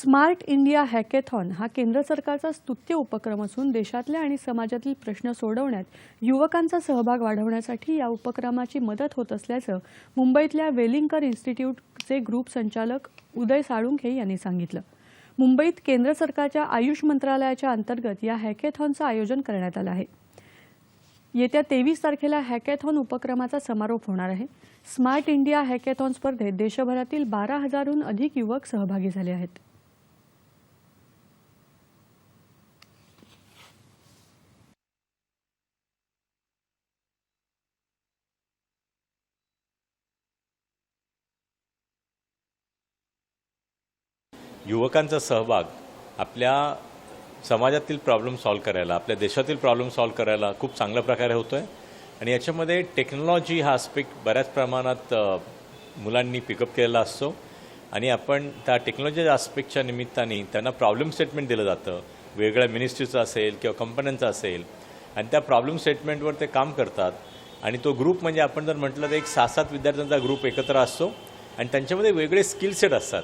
Smart India hackathon हा केंद्र सरकारचा स्तुत्य उपक्रम असून देशातल्या आणि समाजातील प्रश्न सोडवण्यात युवकांचा सहभाग वाढवण्यासाठी या उपक्रमाची मदत होत असल्याचं मुंबईतल्या वेलिंगकर इन्स्टिट्यूटचे ग्रुप संचालक उदय साळुंखे यांनी सांगितलं. मुंबईत केंद्र सरकारच्या आयुष मंत्रालयाच्या अंतर्गत या हॅकेथॉनचं आयोजन करण्यात आलं आहे. येत्या तेवीस तारखेला हॅकेथॉन उपक्रमाचा समारोप होणार आहे. स्मार्ट इंडिया हॅकेथॉन स्पर्धेत देशभरातील बारा हजारहून अधिक युवक सहभागी झाले आहेत. युवकांचा सहभाग आपल्या समाजातील प्रॉब्लेम सॉल्व्ह करायला आपल्या देशातील प्रॉब्लेम सॉल्व्ह करायला खूप चांगल्या प्रकारे होतो आहे आणि याच्यामध्ये टेक्नॉलॉजी हा आस्पेक्ट बऱ्याच प्रमाणात मुलांनी पिकअप केलेला असतो. आणि आपण त्या टेक्नॉलॉजी आस्पेक्टच्या निमित्ताने त्यांना प्रॉब्लेम स्टेटमेंट दिलं जातं. वेगळ्या मिनिस्ट्रीचं असेल किंवा कंपन्यांचं असेल. आणि त्या प्रॉब्लेम स्टेटमेंटवर ते काम करतात. आणि तो ग्रुप म्हणजे आपण जर म्हटलं तर एक सहा सात विद्यार्थ्यांचा ग्रुप एकत्र असतो. आणि त्यांच्यामध्ये वेगळे स्किल सेट असतात.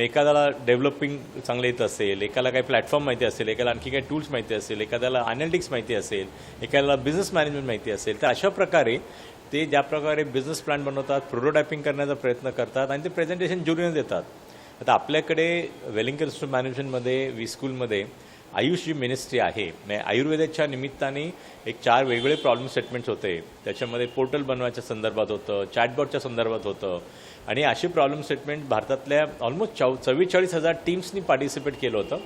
एखाद्याला डेव्हलपिंग चांगलं येत असेल एकाला काही प्लॅटफॉर्म माहिती असेल एकाला आणखी काही टूल्स माहिती असेल एखाद्याला अनालिटिक्स माहिती असेल एखाद्याला बिझनेस मॅनेजमेंट माहिती असेल तर अशा प्रकारे ते ज्या प्रकारे बिझनेस प्लॅन बनवतात प्रोटोटायपिंग करण्याचा प्रयत्न करतात आणि ते प्रेझेंटेशन ज्युरीने देतात. आता आपल्याकडे वेलिंगकर इन्स्टिट्यूट मॅनेजमेंटमध्ये वी स्कूलमध्ये आयुष जी मिनिस्ट्री आहे. म्हणजे आयुर्वेदाच्या निमित्ताने एक चार वेगवेगळे प्रॉब्लेम स्टेटमेंट्स होते. त्याच्यामध्ये पोर्टल बनवायच्या संदर्भात होतं चॅटबॉटच्या संदर्भात होतं. आणि असे प्रॉब्लेम स्टेटमेंट भारतातल्या ऑलमोस्ट चौ चव्वेचाळीस हजार टीम्सनी पार्टिसिपेट केलं होतं.